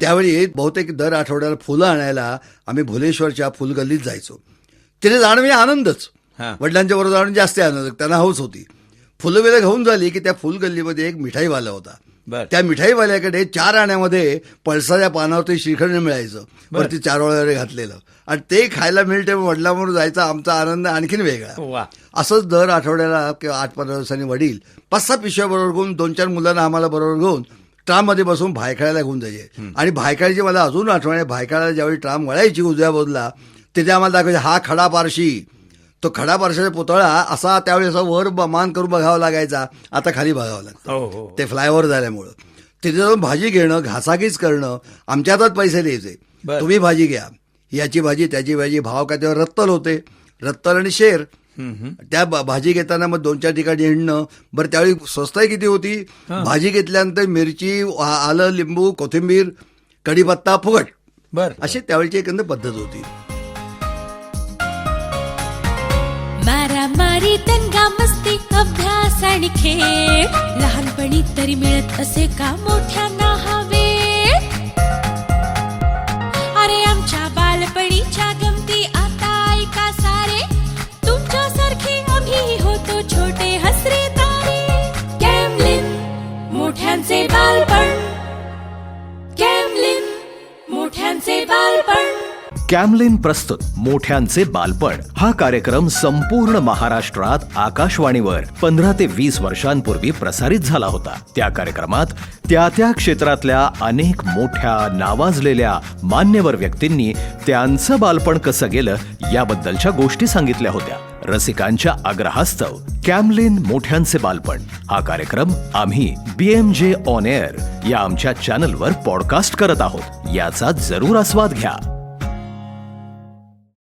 त्यावेळी बहुतेक दर आठवड्याला फुलं आणायला आम्ही भुलेश्वरच्या फुलगल्लीत जायचो. तिथे जाणं म्हणजे आनंदच. वडिलांच्या बरोबर जाणं जास्त आनंद. त्यांना हौस होती. फुलं बिलं घेऊन झाली की त्या फुलगल्लीमध्ये एक मिठाईवाला होता. त्या मिठाईवाल्याकडे चार आण्यामध्ये पळसाच्या पानावरती श्रीखंड मिळायचं. वरती चार वगैरे घातलेलं. आणि ते खायला मिळते वडिलांबरोबर जायचा आमचा आनंद आणखीन वेगळा. असंच दर आठवड्याला किंवा आठ पंधरा दिवसांनी वडील पाच सहा पिशव्या बरोबर घेऊन दोन चार मुलांना आम्हाला बरोबर घेऊन ट्राममध्ये बसून भायखळ्याला घेऊन जायचे. आणि भायखळ्याची मला अजून आठवण आहे भायखळ्याला ज्यावेळी ट्राम वळायची उजव्या बाजूला तिथे आम्हाला दाखवायचे हा खडा पारशी. तो खडा पारशाचा पुतळा असा त्यावेळी असा वर ब- मान करून बघावा लागायचा आता खाली बघावं लागतं. हो हो ते फ्लायओव्हर झाल्यामुळं. तिथे जाऊन भाजी घेणं घासाघीस करणं आमच्या हातात पैसे द्यायचे. तुम्ही भाजी घ्या. याची भाजी त्याची भाजी भाव का तेव्हा रत्तल होते. रत्तल आणि शेर. त्या भाजी घेताना मग दोन चार ठिकाणी हिंडणं. बरं त्यावेळी स्वस्ताही किती होती? भाजी घेतल्यानंतर मिरची आलं लिंबू कोथिंबीर कढीपत्ता फुगट. बर. अशी त्यावेळीची एकंदर पद्धत होती. मारामारी दंगा मस्ती अभ्यास आणि खेळ. लहानपणी तरी मिळत असे का मोठ्यांना हवे अरे आमच्या बालपणीच्या मोठ्यांचे बालपण. कॅमलिन प्रस्तुत मोठ्यांचे बालपण. हा कार्यक्रम संपूर्ण महाराष्ट्रात आकाशवाणीवर पंधरा ते वीस वर्षांपूर्वी प्रसारित झाला होता. त्या कार्यक्रमात त्या त्या क्षेत्रातल्या अनेक मोठ्या नावाजलेल्या मान्यवर व्यक्तींनी त्यांचं बालपण कसं गेलं याबद्दलच्या गोष्टी सांगितल्या होत्या. रसिकांच्या आग्रहास्तव. कॅमलिन मोठ्यांचे बालपण. हा कार्यक्रम आम्ही बीएमजे ऑन एअर या आमच्या चॅनलवर पॉडकास्ट करत आहोत. याचा जरूर आस्वाद घ्या.